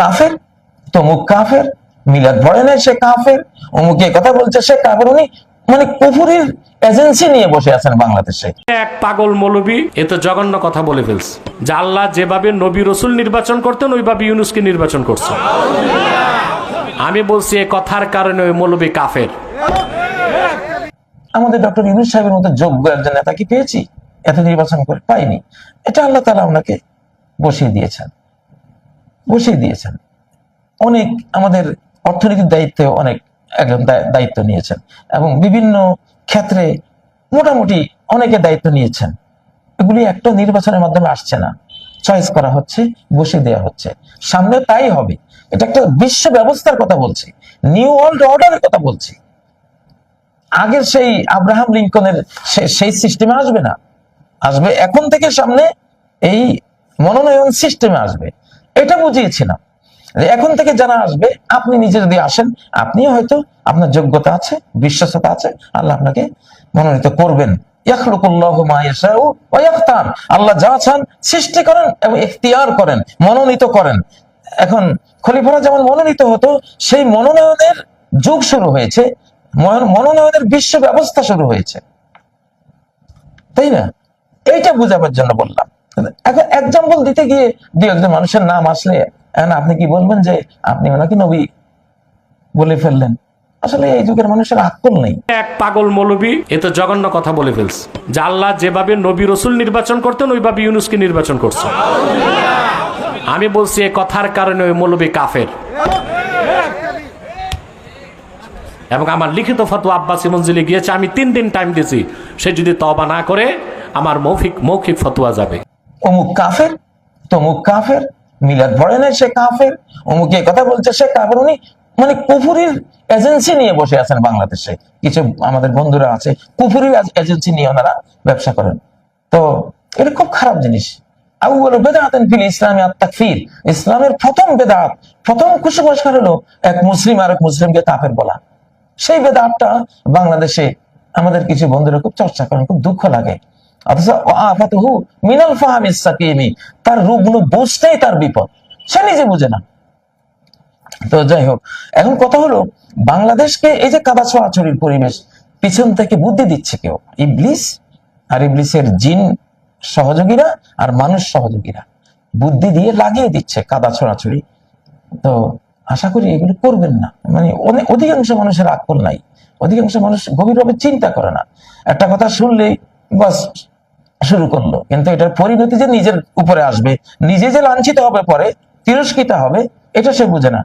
কাফের? তমুক কাফের মিলাদ পড়ে না সে কাফের অমুকে কথা বলছে সে কাফের উনি মানে কুফুরির এজেন্সি নিয়ে বসে আছেন বাংলাদেশে। এক পাগল মৌলবী এ তো জঘন্য কথা বলে ফেলছে। যে আল্লাহ যেভাবে নবী রসুল নির্বাচন করতেন ওইভাবে ইউনুসকে নির্বাচন করছে। আমি বলছি এ কথার কারণে ওই মৌলবী কাফের। আমাদের ডক্টর ইউনুস সাহেবের মতো যোগ্য একজন নেতা কি পেয়েছি? এত নির্বাচন করে পাইনি। এটা আল্লাহ তালা ওনাকে বসিয়ে দিয়েছেন। বসিয়ে দিয়েছেন। অনেক আমাদের অর্থনীতির দায়িত্বে অনেক একজন দায়িত্ব নিয়েছেন এবং বিভিন্ন ক্ষেত্রে মোটামুটি অনেকে দায়িত্ব নিয়েছেন। এগুলি একটা নির্বাচনের মাধ্যমে আসছে না। চয়েস করা হচ্ছে, বসিয়ে দেওয়া হচ্ছে। সামনে তাই হবে। এটা একটা বিশ্ব ব্যবস্থার কথা বলছি। নিউ ওয়ার্ল্ড অর্ডারের কথা বলছি। আগের সেই আব্রাহাম লিঙ্কনের সেই সিস্টেমে আসবে না। আসবে এখন থেকে সামনে এই মনোনয়ন সিস্টেমে আসবে। এটা বুঝিয়েছিলাম এখন থেকে যারা আসবে, আপনি নিজে যদি আসেন আপনি হয়তো আপনার যোগ্যতা আছে বিশ্বস্ততা আছে, আল্লাহ আপনাকে মনোনীত করবেন। আল্লাহ যা চান সৃষ্টি করেন এবং ইখতিয়ার করেন, মনোনীত করেন। এখন খলিফারা যেমন মনোনীত হতো, সেই মনোনয়নের যুগ শুরু হয়েছে মনোনয়নের বিশ্ব ব্যবস্থা শুরু হয়েছে। তাই না? এইটা বুঝাবার জন্য বললাম। এখন এক্সাম্পল দিতে গিয়ে দু একজন মানুষের নাম আসলে আপনি কি বলবেন যে আপনি ওনাকে নবী বলে ফেললেন? আসলে এই যুগের মানুষের আক্কল নেই। এক পাগল মৌলবী, এ তো জঘন্য কথা বলে ফেলছে। আল্লাহ যেভাবে নবী রসুল নির্বাচন করতেন ওইভাবে ইউনুসকে নির্বাচন করছে। আমি বলছি, এ কথার কারণে ওই মৌলবী কাফের। এবং আমার লিখিত ফতোয়া আব্বাসি মঞ্জিলে গিয়েছে, আমি তিন দিন টাইম দিয়েছি। সে যদি তবা না করে, আমার মৌখিক মৌখিক ফতোয়া যাবে। অমুক কাফের, তমুক কাফের, মিলাদ পড়ে না সে কাফের, অমুকে কথা বলছে সে কাফের, উনি মানে কুফুরির এজেন্সি নিয়ে বসে আছেন বাংলাদেশে। কিছু আমাদের বন্ধুরা আছে, কুফুরির এজেন্সি নিয়ে ওনারা ব্যবসা করেন। তো এটা খুব খারাপ জিনিস। ইসলামের প্রথম বেদাত প্রথম কুসংস্কার হলো এক মুসলিম আর এক মুসলিমকে কাফের বলা। সেই বেদাতটা বাংলাদেশে আমাদের কিছু বন্ধুরা খুব চর্চা করেন, খুব দুঃখ লাগে। অথচ আফাতুহু মিনাল ফাহামিস সাকিমি। তার রুগ্ন বুঝতেই তার বিপদ। সে নিজে বুঝে না। তো যাই হোক, এখন কথা হলো, বাংলাদেশকে এই যে কাদা ছোড়াছড়ির পরিবেশ, পিছন থেকে বুদ্ধি দিচ্ছে কেউ? ইবলিস? আর ইবলিসের জিন সহযোগীরা আর মানুষ সহযোগীরা। বুদ্ধি দিয়ে লাগিয়ে দিচ্ছে কাদা ছোড়াছড়ি তো আশা করি এগুলো করবেন না। মানে অনেক অধিকাংশ মানুষের আকল নাই। অধিকাংশ মানুষ গভীরভাবে চিন্তা করে না। একটা কথা শুনলেই বাস শুরু করল। কিন্তু এটার পরিণতি যে নিজের উপরে আসবে, নিজে যে লাঞ্ছিত হবে পরে, তিরস্কৃত হবে, এটা সে বুঝে না।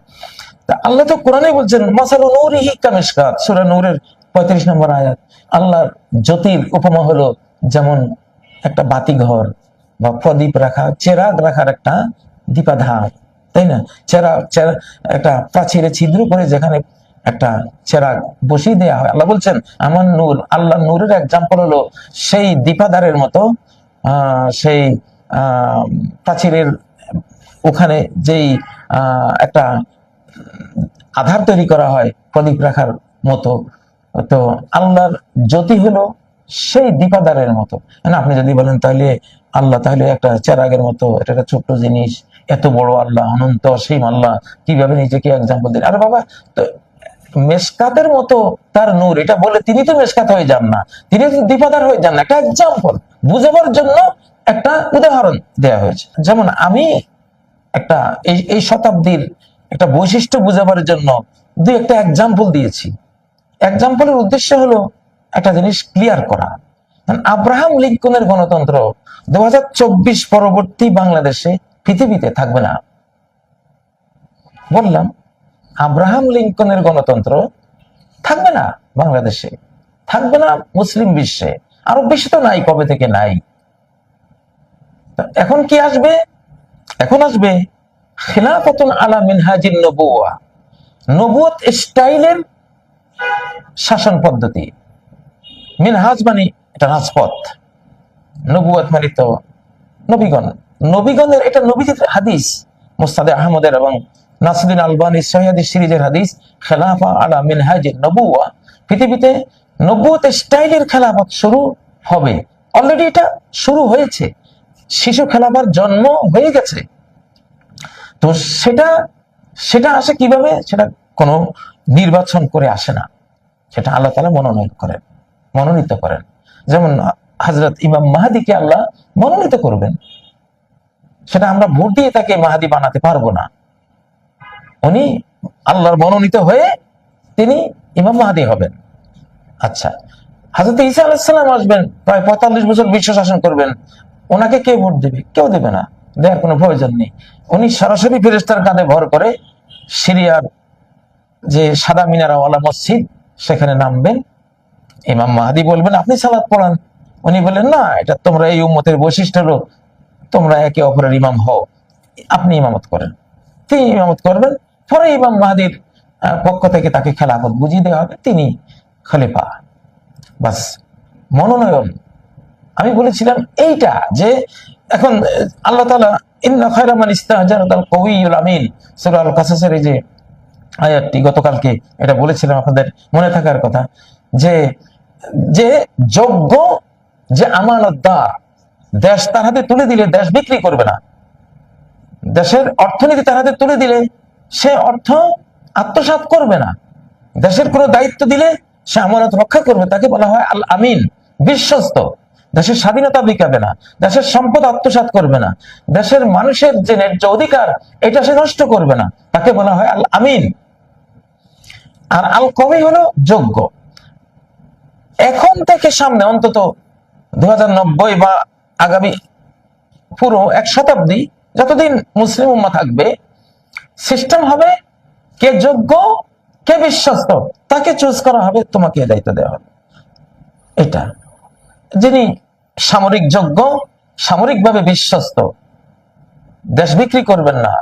তা আল্লাহ তো কোরআনে বলছেন, মাসালু নূরিহি কামিশকাত সূরা নূরের 35 নম্বর আয়াত। আল্লাহর জ্যোতির উপমা হলো যেমন একটা বাতি ঘর বা প্রদীপ রাখা, চেরাগ রাখার একটা দীপাধার, তাই না? চেরা চেরা একটা প্রাচীরে ছিদ্র করে যেখানে একটা চেরাগ বসিয়ে দেওয়া হয়। আল্লাহ বলছেন, আমার নূর, আল্লাহ নূরের এক্সাম্পল হলো সেই দীপাধারের মতো সেই প্রাচীরের ওখানে যেই একটা আধার তৈরি করা হয় প্রদীপ রাখার মতো। তো আল্লাহর জ্যোতি হলো সেই দীপাদারের মতো। আপনি যদি বলেন তাহলে আল্লাহ তাহলে একটা চেরাগের মতো, এটা একটা ছোট্ট জিনিস, এত বড় আল্লাহ, অনন্ত অসীম আল্লাহ, কীভাবে নিজেকে এক্সাম্পল দিন আরে বাবা, তো মেসকাতের মতো তার নূর, এটা বলে তিনি তো মেসকাত হয়ে যান না, তিনি তো দীপাদার হয়ে যান না। একটা এক্সাম্পল বুঝাবার জন্য একটা উদাহরণ দেয়া হয়েছে। যেমন আমি একটা, এই এই শতাব্দীর একটা বৈশিষ্ট্য বোঝাবার জন্য দুই একটা এক্সাম্পল দিয়েছি। এক্সাম্পলের উদ্দেশ্য হলো একটা জিনিস ক্লিয়ার করা। আব্রাহাম লিঙ্কনের গণতন্ত্র দু হাজার চব্বিশ পরবর্তী বাংলাদেশে পৃথিবীতে থাকবে না। বললাম আব্রাহাম লিঙ্কনের গণতন্ত্র থাকবে না বাংলাদেশে, থাকবে না মুসলিম বিশ্বে আরব বিশ্বে তো নাই কবে থেকে নাই। এখন কি আসবে? এখন আসবে খিলাফতুন আলা মিনহাজিন নবুয়া নবুয়ত স্টাইলের শাসন পদ্ধতি। মিনহাজ মানে এটা রাজপথ নবুয়ত মানে তো নবীগণ। নবীগণের এটা নবীদের হাদিস, মুস্তাদে আহমদের এবং নাসিদিন আলবানি সহিয়াদি সিরিজের হাদিস, খেলাফা আলা মিনহাজিন নবুয়া পৃথিবীতে নবুয়ত স্টাইলের খেলাফত শুরু হবে। অলরেডি এটা শুরু হয়েছে। শিশু খেলাফার জন্ম হয়ে গেছে। তো সেটা সেটা আসে কীভাবে? সেটা কোনো নির্বাচন করে আসে না। সেটা আল্লাহ তালা মনোনয়ন করেন, মনোনীত করেন। যেমন হজরত ইমাম মাহাদিকে আল্লাহ মনোনীত করবেন। সেটা আমরা ভোট দিয়ে তাকে মাহাদি বানাতে পারব না। উনি আল্লাহর মনোনীত হয়ে তিনি ইমাম মাহাদি হবেন। আচ্ছা হাজরত ঈসা আলাইসাল্লাম আসবেন, প্রায় পঁয়তাল্লিশ বছর বিশ্ব শাসন করবেন। ওনাকে কে ভোট দেবে? কেউ দেবে না। দেওয়ার কোনো প্রয়োজন নেই। উনি সরাসরি ফেরেস্তার কাঁধে ভর করে সিরিয়ার যে সাদা মিনারাওয়ালা মসজিদ, সেখানে নামবেন। ইমাম মাহাদি বলবেন, আপনি সালাদ পড়ান। উনি বললেন, না, এটা তোমরা এই উম্মতের বৈশিষ্ট্য হলো তোমরা একে অপরের ইমাম হও। আপনি ইমামত করেন। তিনি ইমামত করবেন। পরে ইমাম মাহাদির পক্ষ থেকে তাকে খেলাফত বুঝিয়ে দেওয়া হবে। তিনি খলিফা। বাস, মনোনয়ন। আমি বলেছিলাম এইটা যে এখন আল্লাহ তালা এই যে গতকালকে এটা বলেছিলাম আপনাদের মনে থাকার কথা, যে যে যে দেশ তার হাতে তুলে দিলে দেশ বিক্রি করবে না। দেশের অর্থনীতি তার হাতে তুলে দিলে সে অর্থ আত্মসাৎ করবে না। দেশের কোনো দায়িত্ব দিলে সে আমানত রক্ষা করবে। তাকে বলা হয় আল আমিন, বিশ্বস্ত। দেশের স্বাধীনতা বিকাবে না। দেশের সম্পদ আত্মসাৎ করবে না। দেশের মানুষের যে ন্যায্য অধিকার, এটা সে নষ্ট করবে না। তাকে বলা হয় আল আমিন। আর আল কবি হলো যোগ্য। এখন থেকে সামনে, অন্তত দু হাজার নব্বই বা আগামী পুরো এক শতাব্দী, যতদিন মুসলিম উম্মা থাকবে সিস্টেম হবে, কে যোগ্য, কে বিশ্বস্ত, তাকে চুজ করা হবে, তোমাকে দায়িত্ব দেওয়া হবে। এটা। যিনি সামরিক যোগ্য, সামরিকভাবে বিশ্বস্ত, দেশ বিক্রি করবেন না,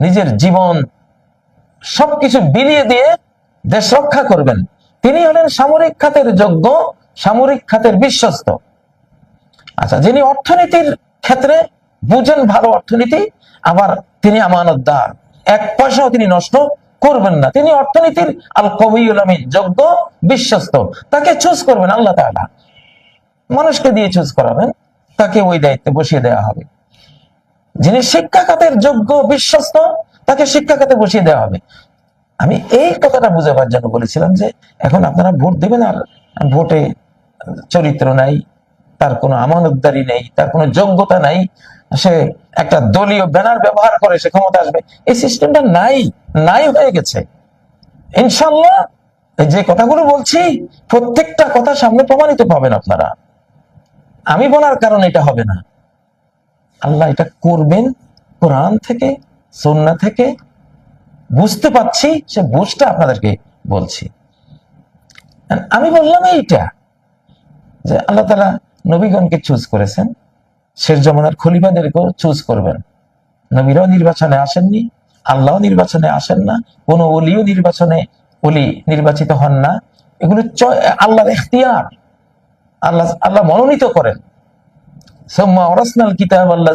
নিজের জীবন, সবকিছু বিলিয়ে দিয়ে দেশ রক্ষা করবেন, তিনি হলেন সামরিক খাতের যোগ্য, সামরিক খাতের বিশ্বস্ত। আচ্ছা যিনি অর্থনীতির ক্ষেত্রে বুঝেন ভালো অর্থনীতি, আবার তিনি আমানতদার এক পয়সাও তিনি নষ্ট করবেন না। তিনি অর্থনীতির আল কবিউল আমিন, যোগ্য, বিশ্বস্ত। তাকে চুজ করবেন আল্লাহ তাআলা। মানুষকে দিয়ে চুজ করাবেন, তাকে ওই দায়িত্বে বসিয়ে দেওয়া হবে। যিনি শিক্ষা খাতের যোগ্য, বিশ্বস্ত, তাকে শিক্ষা খাতে বসিয়ে দেওয়া হবে। আমি এই কথাটা বুঝাবার জন্য বলেছিলাম যে, এখন আপনারা ভোট দেবেন আর ভোটে চরিত্র নাই তার কোনো আমানতদারি নেই, তার কোনো যোগ্যতা নাই। সে একটা দলীয় ব্যানার ব্যবহার করে, সে ক্ষমতা আসবে। এই সিস্টেমটা নাই নাই হয়ে গেছে। ইনশাল্লাহ যে কথাগুলো বলছি, প্রত্যেকটা কথা সামনে প্রমাণিত পাবেন আপনারা। আমি বলার কারণ এটা হবে না। আল্লাহ এটা করবেন কোরআন থেকে সন্না থেকে। বুঝতে পাচ্ছি সে বুঝটা আপনাদেরকে বলছি। আমি বললাম এইটা, যে আল্লাহ তালা নবীগণকে চুজ করেছেন। শেষ জমানার খলিফাদেরকেও চুজ করবেন। নবীরাও নির্বাচনে আসেননি আল্লাহ নির্বাচনে আসেন না, কোনো অলিও নির্বাচনে অলি নির্বাচিত হন না। এগুলো আল্লাহর এখতিয়ার। আল্লাহ আল্লাহ মনোনীত করেন। আল্লাহ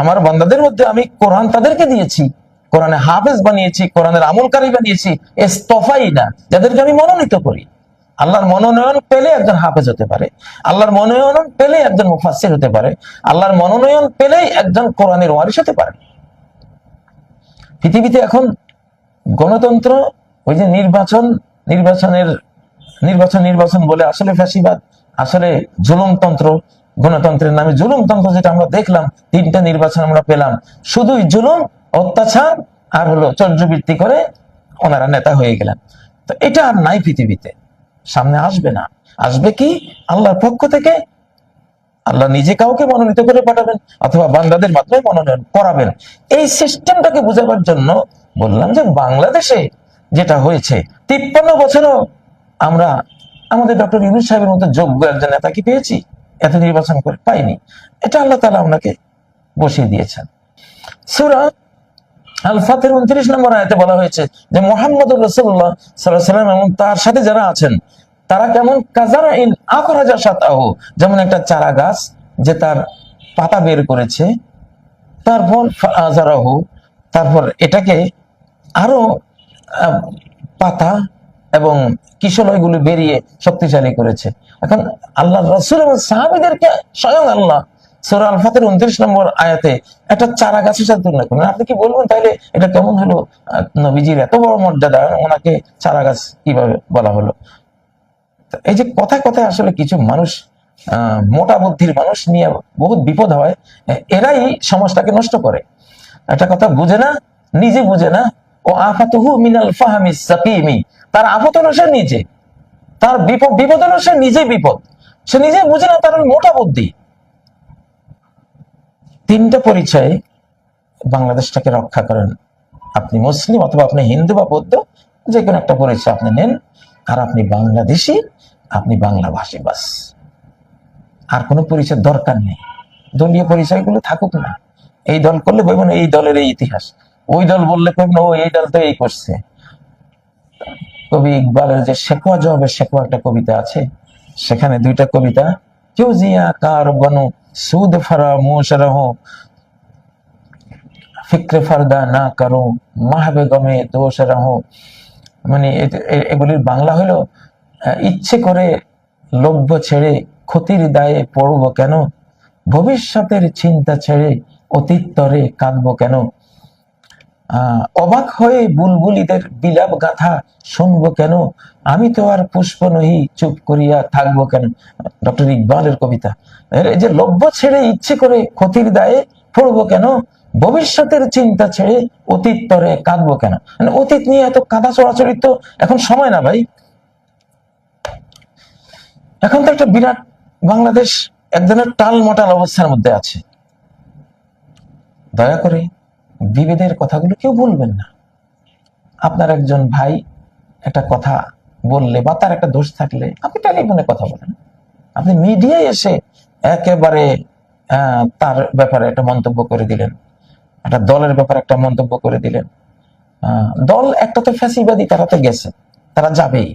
আমার বান্দাদের মধ্যে আমি কোরআন তাদেরকে দিয়েছি, কোরআনে হাফেজ বানিয়েছি, কোরআনের আমলকারী বানিয়েছি ইসতাফাইনা যাদেরকে আমি মনোনীত করি। আল্লাহর মনোনয়ন পেলে একজন হাফেজ হতে পারে। আল্লাহর মনোনয়ন পেলে একজন মুফাসসির হতে পারে। আল্লাহর মনোনয়ন পেলেই একজন কোরআনের ওয়ারিস হতে পারে। পৃথিবীতে এখন গণতন্ত্র, ওই যে নির্বাচন, নির্বাচনের, নির্বাচন নির্বাচন বলে আসলে ফ্যাসিবাদ, আসলে জুলুমতন্ত্র, গণতন্ত্রের নামে জুলুমতন্ত্র যেটা আমরা দেখলাম, তিনটা নির্বাচন আমরা পেলাম। শুধুই জুলুম, অত্যাচার আর হলো চর্যবৃত্তি করে ওনারা নেতা হয়ে গেলেন। তো এটা আর নাই পৃথিবীতে। সামনে আসবে না। আসবে কি? আল্লাহর পক্ষ থেকে আল্লাহ নিজে কাউকে মনোনীত করে পাঠাবেন অথবা বান্দাদের মাধ্যমে মনোনয়ন করাবেন। এই সিস্টেমটাকে বোঝাবার জন্য বললাম যে বাংলাদেশে যেটা হয়েছে, তিপ্পান্ন বছরও আমরা আমাদের ডক্টর ইউনুস সাহেবের মতো যোগ্য একজন নেতাকে পেয়েছি, এত নির্বাচন করে পাইনি। এটা আল্লাহ তালা আপনাকে বসিয়ে দিয়েছেন। সুরা আল ফাতের উনত্রিশ নম্বর আয়তে বলা হয়েছে যে মোহাম্মদ রসুল্লাহ সাল্লাম এবং তার সাথে যারা আছেন, তারা কেমন? কাজারা ইন যেমন একটা চারা গাছ যে তার পাতা বের করেছে, তারপর আজারাহু তারপর এটাকে আরও পাতা এবং কিশলয়গুলো বেরিয়ে শক্তিশালী করেছে। এখন আল্লাহ রসুল এবং সাহাবিদেরকে স্বয়ং আল্লাহ সোরা আল ফাতের উনত্রিশ নম্বর আয়াতে একটা চারা গাছের সাথে তুলনা করলেন আপনি কি বলবেন তাহলে এটা কেমন হলো? নবীজির এত বড় মর্যাদা, ওনাকে চারা গাছ কীভাবে বলা হলো? এই যে কথায় কথায় আসলে কিছু মানুষ মোটা বুদ্ধির মানুষ নিয়ে বহুত বিপদ হয়, এরাই সমাজটাকে নষ্ট করে। একটা কথা বুঝে না, নিজে বুঝে না, ও আফাতুহু মিনাল ফাহামি সাকিমি। তার আফত হলো সে নিজে। তার বিপদ বিপদ হলো সে নিজে বিপদ। সে নিজে বুঝে না তার মোটা বুদ্ধি। তিনটা পরিচয়ে বাংলাদেশটাকে রক্ষা করেন। আপনি মুসলিম অথবা আপনি হিন্দু বা বৌদ্ধ যে কোনো একটা পরিচয় আপনি নেন। আর আপনি বাংলাদেশি, আপনি বাংলা ভাষী বাস। আর কোনো পরিচয় দরকার নেই। দলীয় পরিচয়গুলো থাকুক না। এই দল করলে বলবেন এই দলের এই ইতিহাস। ওই দল বললে কইবেন ও এই দল তো এই করছে। কবি ইকবালের যে শেখোয়া জবাবে শেখোয়া একটা কবিতা আছে। সেখানে দুইটা কবিতা কেউ জিয়া কার বনু সুদ ফারা মোশরহ ফিক্রে ফারদা না করো মাহবে গমে দোষ রহ মানে এগুলির বাংলা হলো ইচ্ছে করে লভ্য ছেড়ে ক্ষতির দায়ে পড়ব কেন ভবিষ্যতের চিন্তা ছেড়ে অতীত তরে কাঁদবো কেন অবাক হয়ে বুলবুলিদের বিলাপ গাথা শুনব কেন? আমি তো আর পুষ্প নহি, চুপ করিয়া থাকব কেন? ডক্টর ইকবালের কবিতা। যে লভ্য ছেড়ে ইচ্ছে করে ক্ষতির দায়ে পড়ব কেন? ভবিষ্যতের চিন্তা ছেড়ে অতীত তরে কাঁদবো কেন? মানে অতীত নিয়ে এত কাদা চড়াচড়ি তো এখন সময় না ভাই। এখন তো একটা বিরাট বাংলাদেশ এক ধরনের টাল মটাল অবস্থার মধ্যে আছে। দয়া করে বিভেদের কথাগুলো কেউ বলবেন না। আপনার একজন ভাই একটা কথা বললে বা তার একটা দোষ থাকলে আপনি টেলিফোনে কথা বলেন। আপনি মিডিয়ায় এসে একেবারে তার ব্যাপারে একটা মন্তব্য করে দিলেন, একটা দলের ব্যাপারে একটা মন্তব্য করে দিলেন। দল একটা তো ফ্যাসিবাদী, তারা তো গেছে, তারা যাবেই।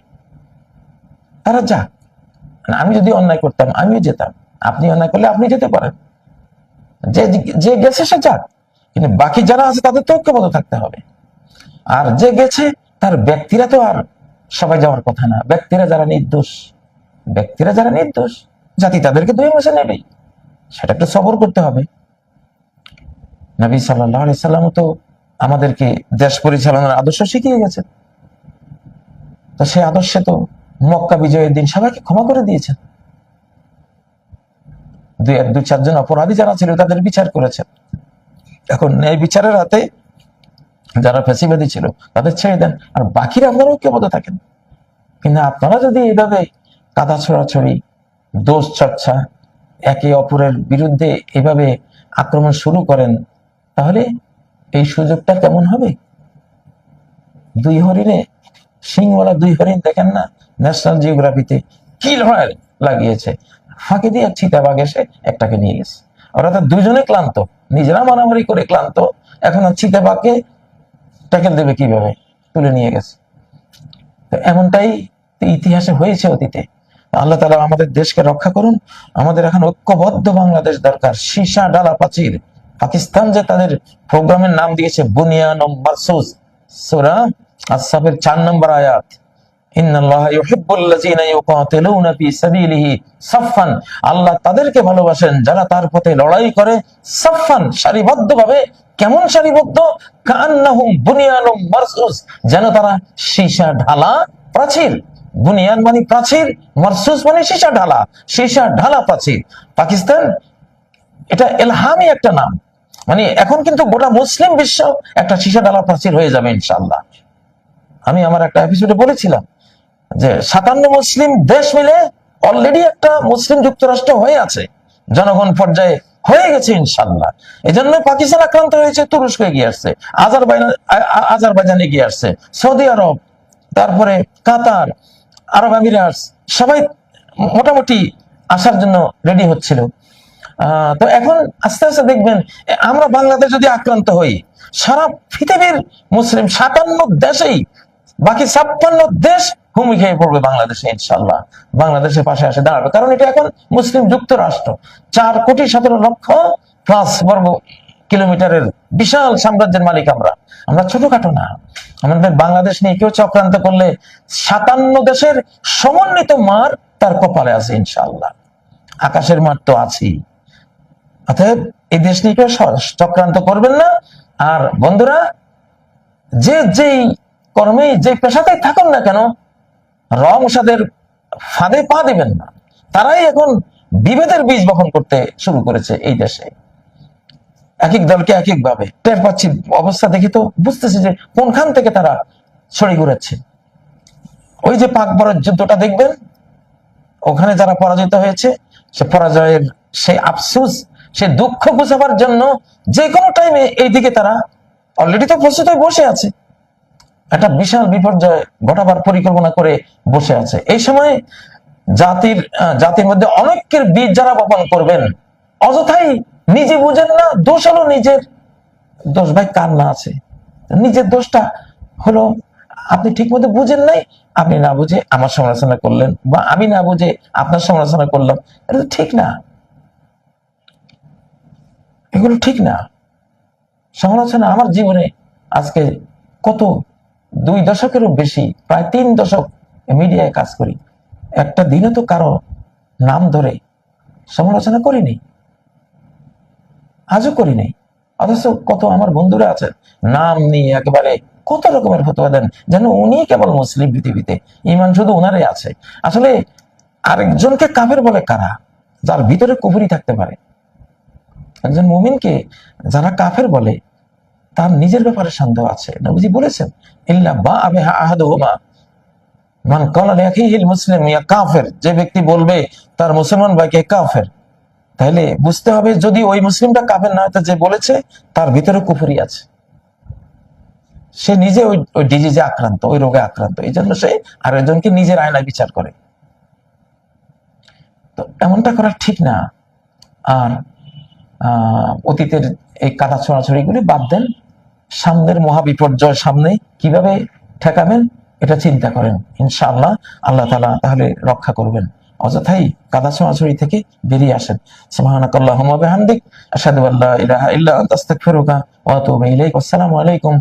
তারা যাক। আমি যদি অন্যায় করতাম, আমিও যেতাম। আপনি অন্যায় করলে আপনি যেতে পারেন। যে যে গেছে সে যাক। কিন্তু বাকি যারা আছে তাদের তো ঐক্যবদ্ধ থাকতে হবে। আর যে গেছে, তার ব্যক্তিরা তো আর সবাই যাওয়ার কথা না। ব্যক্তিরা যারা নির্দোষ, ব্যক্তিরা যারা নির্দোষ, জাতি তাদেরকে দুই মাসে নেবেই সেটা একটু সবর করতে হবে। নবী সাল্লাম তো আমাদেরকে দেশ পরিচালনার আদর্শ শিখিয়ে গেছেন। তো সেই আদর্শে তো মক্কা বিজয়ের দিন সবাইকে ক্ষমা করে দিয়েছেন। দুই এক দুই চারজন অপরাধী যারা ছিল তাদের বিচার করেছেন। এখন ন্যায় বিচারের হাতে যারা ফেসিবাদী ছিল, তাদের ছেড়ে দেন। আর বাকিরা আপনারা ঐক্যবদ্ধ থাকেন কিন্তু আপনারা যদি এইভাবে কাদা ছড়াছড়ি, দোষ চর্চা, একে অপরের বিরুদ্ধে এভাবে আক্রমণ শুরু করেন, তাহলে এই সুযোগটা কেমন হবে? দুই হরিণে সিংওয়ালা দুই হরিণ দেখেন না, ন্যাশনাল জিওগ্রাফিতে কি লড়াই লাগিয়েছে? ফাঁকি দিয়ে চিতাবাঘ এসে একটাকে নিয়ে গেছে। ওরা তো দুজনে ক্লান্ত। নিজেরা মারামারি করে ক্লান্ত, এখন আর চিতাবাঘকে ট্যাকেল দেবে কীভাবে? তুলে নিয়ে গেছে। এমনটাই ইতিহাসে হয়েছে অতীতে। আল্লাহ তালা আমাদের দেশকে রক্ষা করুন। আমাদের এখন ঐক্যবদ্ধ বাংলাদেশ দরকার। সীসা ডালা প্রাচীর পাকিস্তান যে তাদের প্রোগ্রামের নাম দিয়েছে বুনিয়ান মারসুস সূরা আসসাফের চার নম্বর আয়াত। আল্লাহ তাদেরকে ভালোবাসেন, যারা তার পথে লড়াই করে সাফফান, সারিবদ্ধভাবে, কেমন সারিবদ্ধ? কান্নাহুম যেন তারা ঢালা প্রাচীর। বুনিয়ান মানে প্রাচীর মানে ঢালা। ঢালা প্রাচীর। পাকিস্তান, এটা এলহামি একটা নাম। মানে এখন কিন্তু গোটা মুসলিম বিশ্ব একটা সীসা ঢালা প্রাচীর হয়ে যাবে ইনশাআল্লাহ। আমি আমার একটা এপিসোডে বলেছিলাম যে সাতান্ন মুসলিম দেশ মিলে অলরেডি একটা মুসলিম যুক্তরাষ্ট্র হয়ে আছে। জনগণ পর্যায়ে হয়ে গেছে ইনশাল্লাহ এই জন্য পাকিস্তান আক্রান্ত হয়েছে, তুরস্ক এগিয়ে আসছে, আজারবাইজান এগিয়ে আসছে, সৌদি আরব, তারপরে কাতার, আরব আমিরাটস সবাই মোটামুটি আসার জন্য রেডি হচ্ছিল। তো এখন আস্তে আস্তে দেখবেন আমরা বাংলাদেশ যদি আক্রান্ত হই, সারা পৃথিবীর মুসলিম সাতান্ন দেশেই বাকি ছাপ্পান্ন দেশ হুমকি খেয়ে পড়বে বাংলাদেশে ইনশাল্লাহ বাংলাদেশের পাশে আসে দাঁড়াবে। কারণ এটা এখন মুসলিম যুক্তরাষ্ট্র। চার কোটি সতেরো লক্ষ প্লাস বর্গ কিলোমিটারের বিশাল সাম্রাজ্যের মালিক আমরা। আমরা ছোটখাটো না। আমাদের বাংলাদেশ নিয়ে কেউ চক্রান্ত করলে সাতান্ন দেশের সমন্বিত মার তার কপালে আছে ইনশাল্লাহ আকাশের মার তো আছেই। অতএব এই দেশ নিয়ে কেউ চক্রান্ত করবেন না। আর বন্ধুরা, যে যেই কর্মে, যে পেশাতেই থাকুন না কেন রং সাদের ফাঁদে পা দিবেন না। তারাই এখন বিভেদের বীজ বহন করতে শুরু করেছে এই দেশে। এক এক দলকে এক এক ভাবে টের পাচ্ছি অবস্থা দেখি তো বুঝতেছি যে কোনখান থেকে তারা ছড়ি ঘুরেছে। ওই যে পাক বড়ের যুদ্ধটা দেখবেন? ওখানে যারা পরাজিত হয়েছে, সে পরাজয়ের সেই আফসুস, সে দুঃখ বুঝাবার জন্য যে কোনো টাইমে এইদিকে তারা অলরেডি তো প্রস্তুত বসে আছে। একটা বিশাল বিপর্যয় ঘটাবার পরিকল্পনা করে বসে আছে। এই সময় জাতির জাতির মধ্যে অনেকের বীজ যারা বপন করবেন, অযথাই নিজে বুঝেন না, দোষ হলো নিজের। দোষ, ভাই, কার না আছে? নিজের দোষটা হলো, আপনি ঠিক মতো বুঝেন নাই, আপনি না বুঝে আমার সমালোচনা করলেন, বা আমি না বুঝে আপনার সমালোচনা করলাম, এটা তো ঠিক না। এগুলো ঠিক না। সমালোচনা আমার জীবনে আজকে কত দুই দশকেরও বেশি, প্রায় তিন দশক মিডিয়ায় কাজ করি। একটা দিনও তো কারও নাম ধরে সমালোচনা করিনি, আজও করি নাই। অথচ কত আমার বন্ধুরা আছেন, নাম নিয়ে একেবারে কত রকমের ফতোয়া দেন, যেন উনি কেবল মুসলিম পৃথিবীতে, ইমান শুধু ওনারই আছে। আসলে আরেকজনকে কাফের বলে কারা, যার ভিতরে কুফুরি থাকতে পারে? একজন মুমিনকে যারা কাফের বলে তার নিজের ব্যাপারে সন্দেহ আছে। নবীজি বলেছেন, ইল্লা বা আহাদুহুমা। মান মুসলিম, ইয়া কাফের। যে ব্যক্তি বলবে, তার মুসলমান ভাইকে কাফের? তাহলে বুঝতে হবে, যদি ওই মুসলিমটা কাফের না হয়তো যে বলেছে, তার ভিতরে কুফুরি আছে। সে নিজে ওই ওই ডিজিজে আক্রান্ত, ওই রোগে আক্রান্ত। এই জন্য সে আরেকজনকে নিজের আয়নায় বিচার করে। তো এমনটা করা ঠিক না। আর অতীতের এই কাদা ছড়াছড়িগুলি বাদ দেন। সামনের মহা বিপর্যয় সামনে কীভাবে ঠেকাবেন, এটা চিন্তা করেন। ইনশাআল্লাহ আল্লাহ তালা তাহলে রক্ষা করবেন। অযথাই কাদা ছড়াছড়ি থেকে বেরিয়ে আসেন। সুবহানাকাল্লাহুম্মা বিহামদিক, আশহাদু আল্লা ইলাহা ইল্লা আনতা, আস্তাগফিরুকা আসসালামু আলাইকুম